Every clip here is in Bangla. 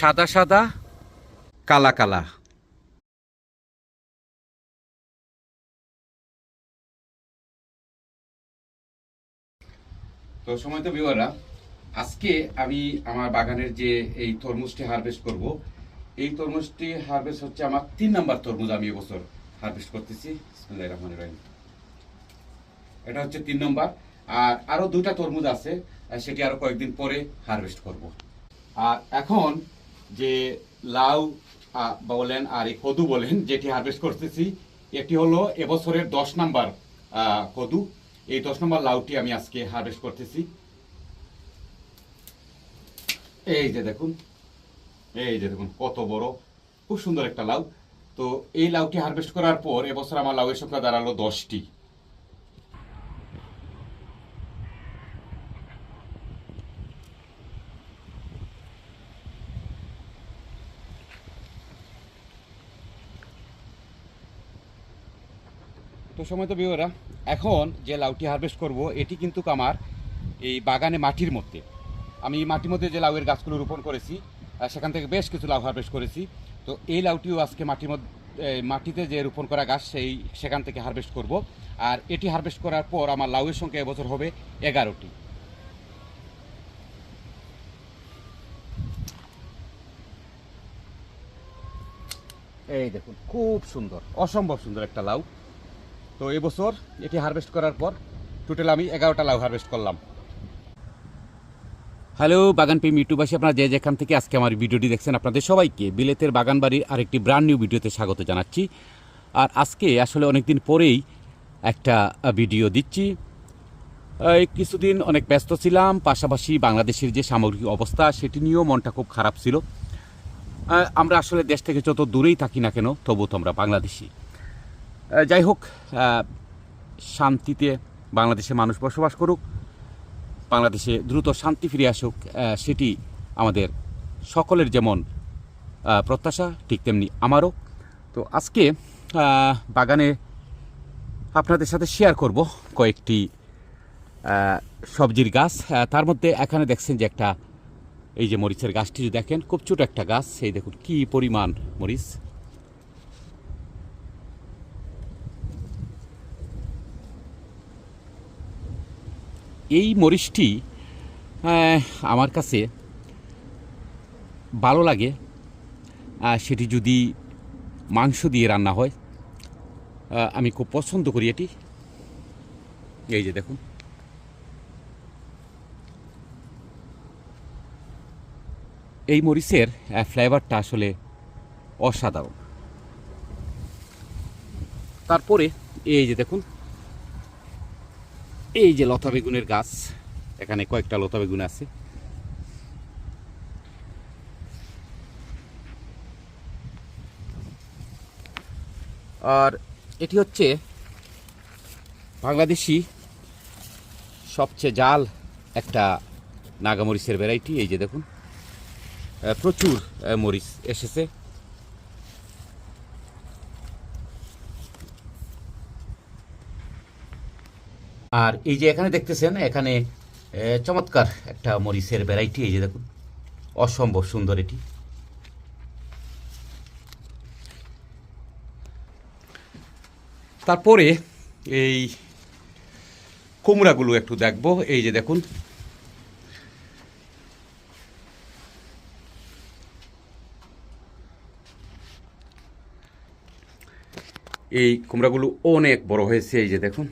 সাদা সাদা, কালা কালা। তো সময় তো বিওয়ারা আজকে আমি আমার বাগানের যে এই তরমুজটি হারভেস্ট করব, এই তরমুজটি হারভেস্ট হচ্ছে আমার তিন নাম্বার তরমুজ আমি এবছর হারভেস্ট করতেছি। রহমানির রহিম। এটা হচ্ছে তিন নম্বর। আর আরও দুটা তরমুজ আছে সেটি আরও কয়েকদিন পরে হারভেস্ট করব। আর এখন যে লাউ বলেন আর এই কদু বলেন, যেটি হারভেস্ট করতেছি, এটি হলো এবছরের দশ নাম্বার কদু। এই দশ নম্বর লাউটি আমি আজকে হারভেস্ট করতেছি। এই যে দেখুন, এই যে দেখুন, কত বড়, খুব সুন্দর একটা লাউ। তো এই লাউটি হারভেস্ট করার পর এবছর আমার লাউয়ের সংখ্যা দাঁড়াল দশটি। তো সময় তো বিওরা এখন যে লাউটি হারভেস্ট করব, এটি কিন্তু আমার এই বাগানে মাটির মধ্যে। আমি মাটির মধ্যে যে লাউয়ের গাছগুলো রোপণ করেছি সেখান থেকে বেশ কিছু লাউ হারভেস্ট করেছি। তো এই লাউটিও আজকে মাটির মধ্যে মাটিতে যে রোপণ করা গাছ, সেই সেখান থেকে হারভেস্ট করব। আর এটি হারভেস্ট করার পর আমার লাউয়ের সংখ্যা এবছর হবে এগারোটি। এই দেখুন, খুব সুন্দর, অসম্ভব সুন্দর একটা লাউ। তো এবছর এটি হারভেস্ট করার পর টোটাল আমি এগারোটা লাউ হারভেস্ট করলাম। হ্যালো, বাগান প্রেমী ইউটিউবাসী, আপনারা যে যেখান থেকে আজকে আমার ভিডিওটি দেখছেন, আপনাদের সবাইকে বিলেতের বাগান বাড়ির আরেকটি ব্র্যান্ড নিউ ভিডিওতে স্বাগত জানাচ্ছি। আর আজকে আসলে অনেকদিন পরেই একটা ভিডিও দিচ্ছি। এই কিছুদিন অনেক ব্যস্ত ছিলাম, পাশাপাশি বাংলাদেশের যে সামগ্রিক অবস্থা, সেটি নিয়েও মনটা খুব খারাপ ছিল। আমরা আসলে দেশ থেকে যত দূরেই থাকি না কেন তবু তো আমরা বাংলাদেশি। যাই হোক শান্তিতে বাংলাদেশে মানুষ বসবাস করুক। বাংলাদেশে দ্রুত শান্তি ফিরে আসুক সেটি আমাদের সকলের যেমন প্রত্যাশা, ঠিক তেমনি আমারও। তো আজকে বাগানে আপনাদের সাথে শেয়ার করব কয়েকটি সবজির গাছ। তার মধ্যে এখানে দেখছেন যে একটা, এই যে মরিচের গাছটি যদি দেখেন, খুব ছোট একটা গাছ। সেই দেখুন কি পরিমাণ মরিচ। এই মরিচটি আমার কাছে ভালো লাগে। সেটি যদি মাংস দিয়ে রান্না হয় আমি খুব পছন্দ করি এটি। এই যে দেখুন। এই মরিচের ফ্লেভারটা আসলে অসাধারণ। তারপরে এই যে দেখুন এই যে লতা বেগুনের গাছ, এখানে কয়েকটা লতা বেগুন আছে। আর এটি হচ্ছে বাংলাদেশি সবচেয়ে জাল একটা নাগামরিচের ভ্যারাইটি এই যে দেখুন। প্রচুর মরিচ এসেছে। আর এই যে এখানে দেখতেছেন, এখানে চমৎকার একটা মরিচের ভ্যারাইটি এই যে দেখুন, অসম্ভব সুন্দর এটি। তারপরে এই কুমড়াগুলো একটু দেখব, এই যে দেখুন। এই কুমড়াগুলো অনেক বড় হয়েছে, এই যে দেখুন।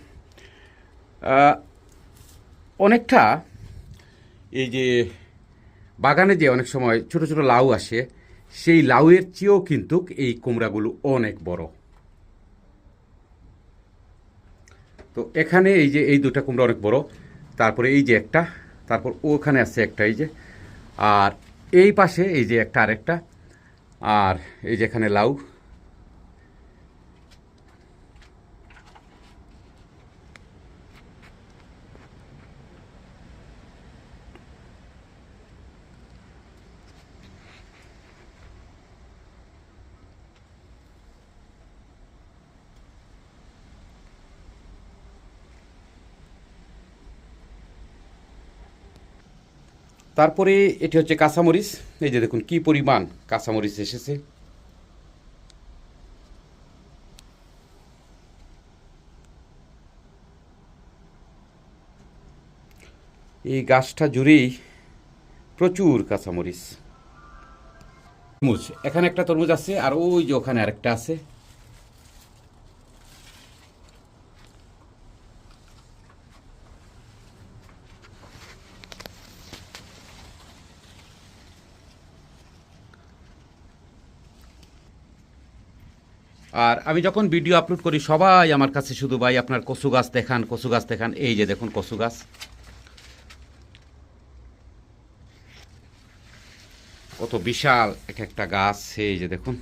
অনেকটা এই যে বাগানে যে অনেক সময় ছোট ছোট লাউ আসে, সেই লাউয়ের চেয়েও কিন্তু এই কুমড়াগুলো অনেক বড়। তো এখানে এই যে এই দুটা কুমড়া অনেক বড়, তারপরে এই যে একটা, তারপর ওখানে আছে একটা এই যে, আর এই পাশে এই যে একটা আরেকটা, আর এই যে এখানে লাউ তারপরে এটি হচ্ছে কাঁচামরিচ। এই যে দেখুন, কি পরিমাণ কাঁচামরিচ এসেছে। এই গাছটা জুড়েই প্রচুর কাঁচামরিচ। তরমুজ, এখানে একটা তরমুজ আছে, আর ওই যে ওখানে আরেকটা আছে। আর আমি যখন ভিডিও আপলোড করি, সবাই আমার কাছে শুধু, ভাই, আপনার কচু গাছ দেখান, কচু গাছ দেখান। এই যে দেখুন কচু গাছ। কত বিশাল এক একটা গাছ, এই যে দেখুন।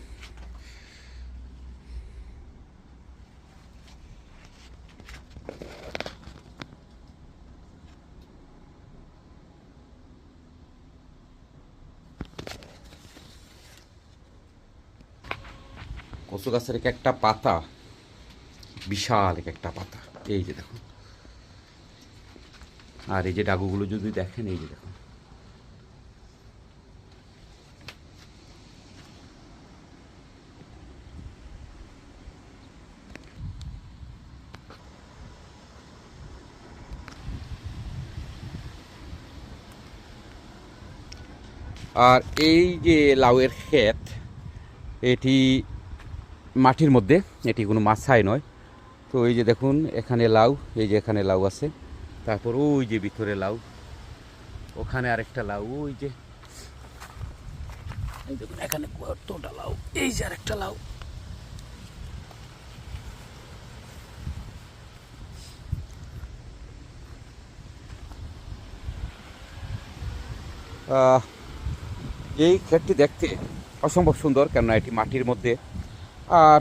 কচু গাছের এক একটা পাতা, বিশাল এক একটা পাতা। এই যে দেখুন। আর এই যে ডাগুগুলো যদি দেখেন, এই যে দেখুন। আর এই যে লাউয়ের ক্ষেত, এটি মাটির মধ্যে, এটি কোনো মাছাই নয়। তো এই যে দেখুন, এখানে লাউ, এই যে এখানে লাউ আছে। তারপর ওই যে ভিতরে লাউ, ওখানে আরেকটা লাউ, ওই যে। এই দেখুন, এখানে কতটা লাউ, এই যে আরেকটা লাউ। এই ক্ষেতটি দেখতে অসম্ভব সুন্দর, কেননা এটি মাটির মধ্যে। আর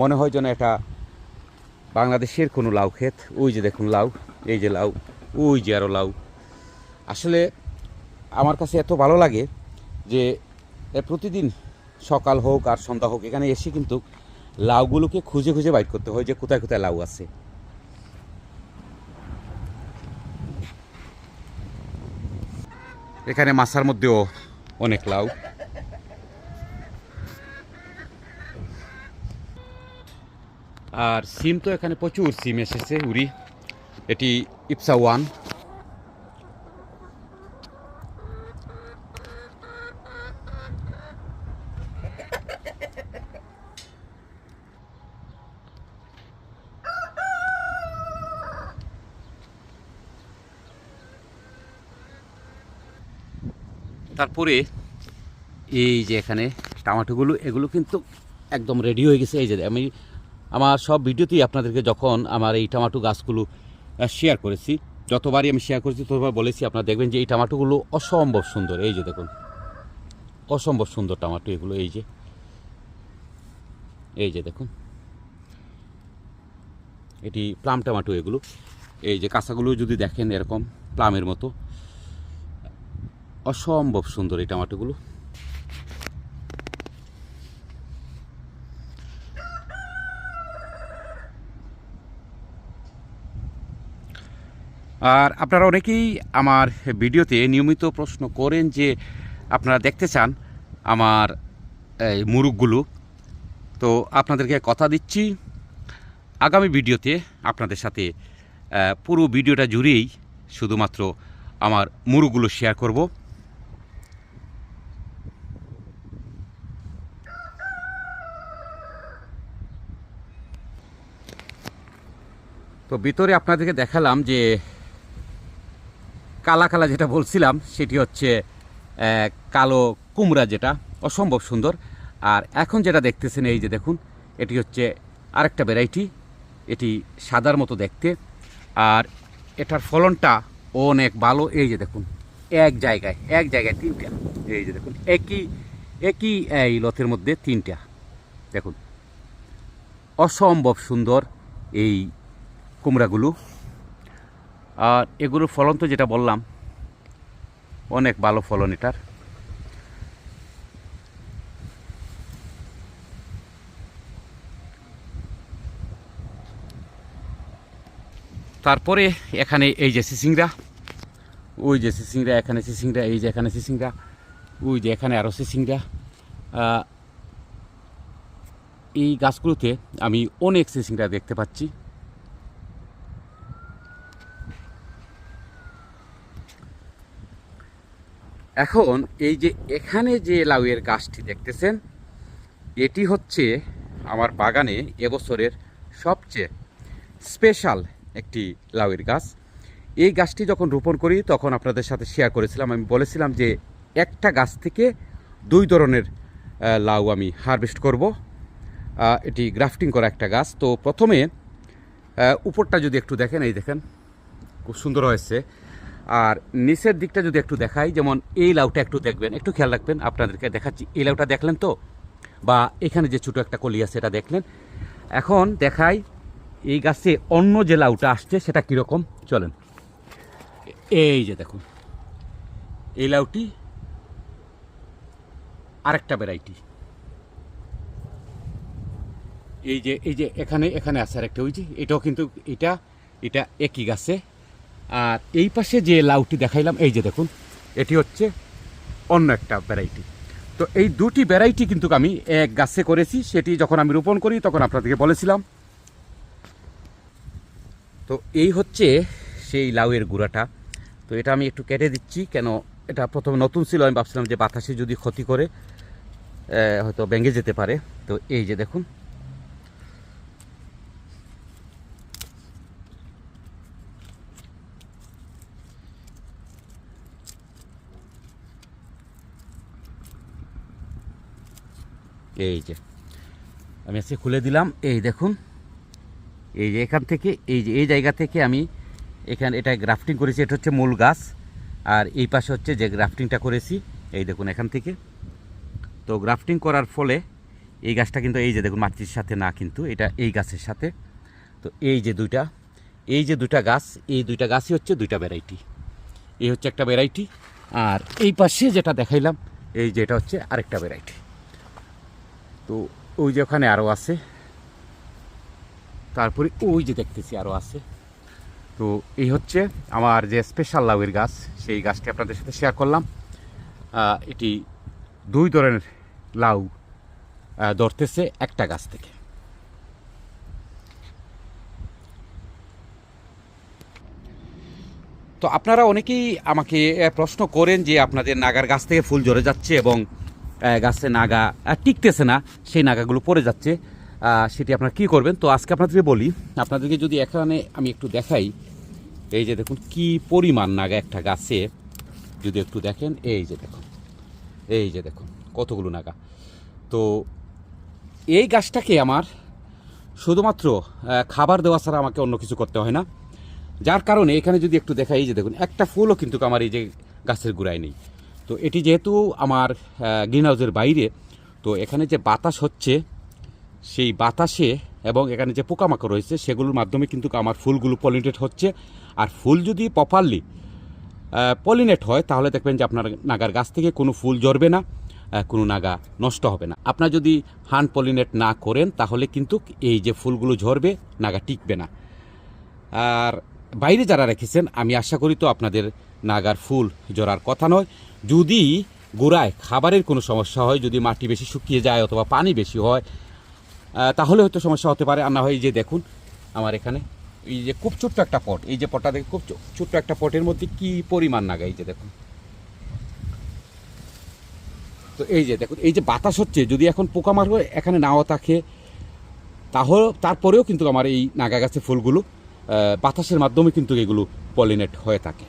মনে হয় যেন এটা বাংলাদেশের কোনো লাউ ক্ষেত। ওই যে দেখুন লাউ, এই যে লাউ, ওই যে আরও লাউ। আসলে আমার কাছে এত ভালো লাগে যে প্রতিদিন সকাল হোক আর সন্ধ্যা হোক, এখানে এসে কিন্তু লাউগুলোকে খুঁজে খুঁজে বাইট করতে হয় যে কোথায় কোথায় লাউ আছে। এখানে মাছার মধ্যেও অনেক লাউ। আর সিম তো এখানে প্রচুর সিম এসেছে উড়ি এটি ইপসা ওয়ান। তারপরে এই যে এখানে টমাটোগুলো, এগুলো কিন্তু একদম রেডি হয়ে গেছে। এই যে আমি আমার সব ভিডিওতেই আপনাদেরকে যখন আমার এই টমাটো গাছগুলো শেয়ার করেছি, যতবারই আমি শেয়ার করেছি, ততবার বলেছি, আপনারা দেখবেন যে এই টমাটোগুলো অসম্ভব সুন্দর। এই যে দেখুন, অসম্ভব সুন্দর টমাটো এগুলো, এই যে। এই যে দেখুন, এটি প্লাম টমাটো এগুলো। এই যে কাঁচাগুলো যদি দেখেন এরকম প্লামের মতো, অসম্ভব সুন্দর এই টমাটোগুলো। আর আপনারা অনেকেই আমার ভিডিওতে নিয়মিত প্রশ্ন করেন যে আপনারা দেখতে চান আমার, এই মুরগগুলো তো আপনাদেরকে কথা দিচ্ছি। আগামী ভিডিওতে আপনাদের সাথে পুরো ভিডিওটা জুড়েই শুধুমাত্র আমার মুরগগুলো শেয়ার করব। তো ভিতরে আপনাদেরকে দেখালাম যে কালা কালা যেটা বলছিলাম, সেটি হচ্ছে কালো কুমড়া যেটা, অসম্ভব সুন্দর। আর এখন যেটা দেখতেছেন এই যে দেখুন, এটি হচ্ছে আরেকটা ভ্যারাইটি এটি সাদার মতো দেখতে। আর এটার ফলনটা অনেক ভালো, এই যে দেখুন, এক জায়গায় এক জায়গায় তিনটা। এই যে দেখুন, একই একই এই লথের মধ্যে তিনটা। দেখুন, অসম্ভব সুন্দর এই কুমড়াগুলো। আর এগুলোর ফলন তো যেটা বললাম, অনেক ভালো ফলন এটার। তারপরে এখানে এই যে সিসিংরা ওই যে সিসিংরা এখানে সিসিংরা এই যে এখানে সিসিংরা ওই যে এখানে আরও সিসিংরা এই গাছগুলোতে আমি অনেক সিসিংরা দেখতে পাচ্ছি। এখন এই যে এখানে যে লাউয়ের গাছটি দেখতেছেন, এটি হচ্ছে আমার বাগানে এবছরের সবচেয়ে স্পেশাল একটি লাউয়ের গাছ। এই গাছটি যখন রোপণ করি, তখন আপনাদের সাথে শেয়ার করেছিলাম। আমি বলেছিলাম যে একটা গাছ থেকে দুই ধরনের লাউ আমি হারভেস্ট করব। এটি গ্রাফটিং করা একটা গাছ। তো প্রথমে উপরটা যদি একটু দেখেন, এই দেখেন, খুব সুন্দর হয়েছে। আর নিচের দিকটা যদি একটু দেখাই, যেমন এই লাউটা একটু দেখবেন, একটু খেয়াল রাখবেন, আপনাদেরকে দেখাচ্ছি। এই লাউটা দেখলেন তো? বা এখানে যে ছোটো একটা কলি আছে, এটা দেখলেন? এখন দেখাই, এই গাছে অন্য যে লাউটা আসছে, সেটা কীরকম? চলেন। এই যে দেখুন, এই লাউটি আরেকটা ভ্যারাইটি এই যে এই যে এখানে এখানে আছে আরেকটা, ওই যে, এটাও কিন্তু, এটা এটা একই গাছে। আর এই পাশে যে লাউটি দেখাইলাম, এই যে দেখুন, এটি হচ্ছে অন্য একটা ভ্যারাইটি তো এই দুটি ভ্যারাইটি কিন্তু আমি এক গাছে করেছি, সেটি যখন আমি রোপণ করি, তখন আপনাদেরকে বলেছিলাম। তো এই হচ্ছে সেই লাউয়ের গুঁড়াটা। তো এটা আমি একটু কেটে দিচ্ছি, কেন এটা প্রথমে নতুন ছিল, আমি ভাবছিলাম যে বাতাসে যদি ক্ষতি করে হয়তো ভেঙে যেতে পারে। তো এই যে দেখুন এই যে, আমি আজকে খুলে দিলাম। এই দেখুন, এই যে এখান থেকে, এই যে, এই জায়গা থেকে আমি এখানে এটা গ্রাফটিং করেছি, এটা হচ্ছে মূল গাছ। আর এই পাশে হচ্ছে যে গ্রাফটিংটা করেছি, এই দেখুন এখান থেকে। তো গ্রাফটিং করার ফলে এই গাছটা কিন্তু, এই যে দেখুন মাটির সাথে না কিন্তু, এটা এই গাছের সাথে। তো এই যে দুইটা, এই যে দুইটা গাছ, এই দুইটা গাছই হচ্ছে দুইটা ভ্যারাইটি এই হচ্ছে একটা ভ্যারাইটি আর এই পাশে যেটা দেখাইলাম, এই যে এটা হচ্ছে আরেকটা ভ্যারাইটি তো ওই যে ওখানে আরও আছে। তারপরে ওই যে দেখতেছি আরও আছে। তো এই হচ্ছে আমার যে স্পেশাল লাউয়ের গাছ, সেই গাছটি আপনাদের সাথে শেয়ার করলাম। এটি দুই ধরনের লাউ ধরতেছে একটা গাছ থেকে। তো আপনারা অনেকেই আমাকে প্রশ্ন করেন যে আপনাদের নাগার গাছ থেকে ফুল ঝরে যাচ্ছে এবং গাছে নাগা টিকতেছে না, সেই নাগাগুলো পড়ে যাচ্ছে। সেটি আপনারা কী করবেন? তো আজকে আপনাদেরকে বলি, আপনাদেরকে যদি এখানে আমি একটু দেখাই, এই যে দেখুন কি পরিমাণ নাগা একটা গাছে। যদি একটু দেখেন, এই যে দেখুন, এই যে দেখুন, কতগুলো নাগা। তো এই গাছটাকে আমার শুধুমাত্র খাবার দেওয়া ছাড়া আমাকে অন্য কিছু করতে হয় না। যার কারণে এখানে যদি একটু দেখাই যে দেখুন, একটা ফুলও কিন্তু আমার এই যে গাছের গোড়ায় নেই। তো এটি যেহেতু আমার গ্রিন হাউসের বাইরে, তো এখানে যে বাতাস হচ্ছে, সেই বাতাসে এবং এখানে যে পোকামাকড় রয়েছে, সেগুলোর মাধ্যমে কিন্তু আমার ফুলগুলো পলিনেট হচ্ছে। আর ফুল যদি প্রপারলি পলিনেট হয়, তাহলে দেখবেন যে আপনার নাগার গাছ থেকে কোনো ফুল ঝরবে না কোনো নাগা নষ্ট হবে না। আপনার যদি হান পলিনেট না করেন, তাহলে কিন্তু এই যে ফুলগুলো ঝরবে, নাগা টিকবে না। আর বাইরে যারা রেখেছেন, আমি আশা করি তো আপনাদের নাগার ফুল জড়ার কথা নয়। যদি গোড়ায় খাবারের কোনো সমস্যা হয়, যদি মাটি বেশি শুকিয়ে যায় অথবা পানি বেশি হয় তাহলে হয়তো সমস্যা হতে পারে। আর না হয় এই যে দেখুন, আমার এখানে এই যে খুব ছোট্ট একটা পট, এই যে পটটা দেখে খুব ছোট্ট একটা পটের মধ্যে কি পরিমাণ নাগা, এই যে দেখুন। তো এই যে দেখুন, এই যে বাতাস হচ্ছে, যদি এখন পোকা পোকামাকড় এখানে নাও থাকে, তাহলে তারপরেও কিন্তু আমার এই নাগা গাছের ফুলগুলো বাতাসের মাধ্যমে কিন্তু এগুলো পলিনেট হয়ে থাকে।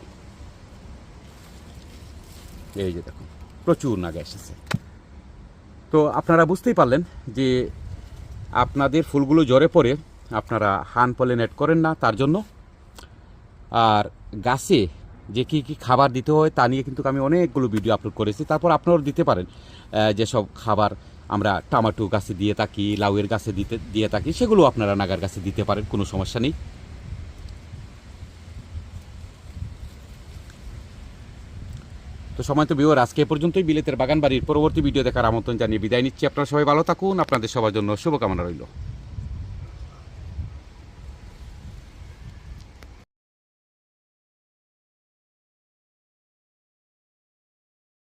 এই যে দেখুন, প্রচুর নাগা এসেছে। তো আপনারা বুঝতেই পারলেন যে আপনাদের ফুলগুলো জ্বরে পড়ে আপনারা হান পলিনেট করেন না, তার জন্য। আর গাছে যে কী কী খাবার দিতে হয় তা নিয়ে কিন্তু আমি অনেকগুলো ভিডিও আপলোড করেছি। তারপর আপনারাও দিতে পারেন যেসব খাবার আমরা টমাটো গাছে দিয়ে থাকি, লাউয়ের গাছে দিতে, দিয়ে থাকি, সেগুলো আপনারা নাগার গাছে দিতে পারেন, কোনো সমস্যা নেই। সময় তো বিওর আজকে পর্যন্তই। বিলেতের বাগান বাড়ির পরবর্তী ভিডিও দেখার আমন্ত্রণ জানিয়ে বিদায় নিচ্ছি। আপনারা সবাই ভালো থাকুন। আপনাদের সবার জন্য শুভকামনা রইল।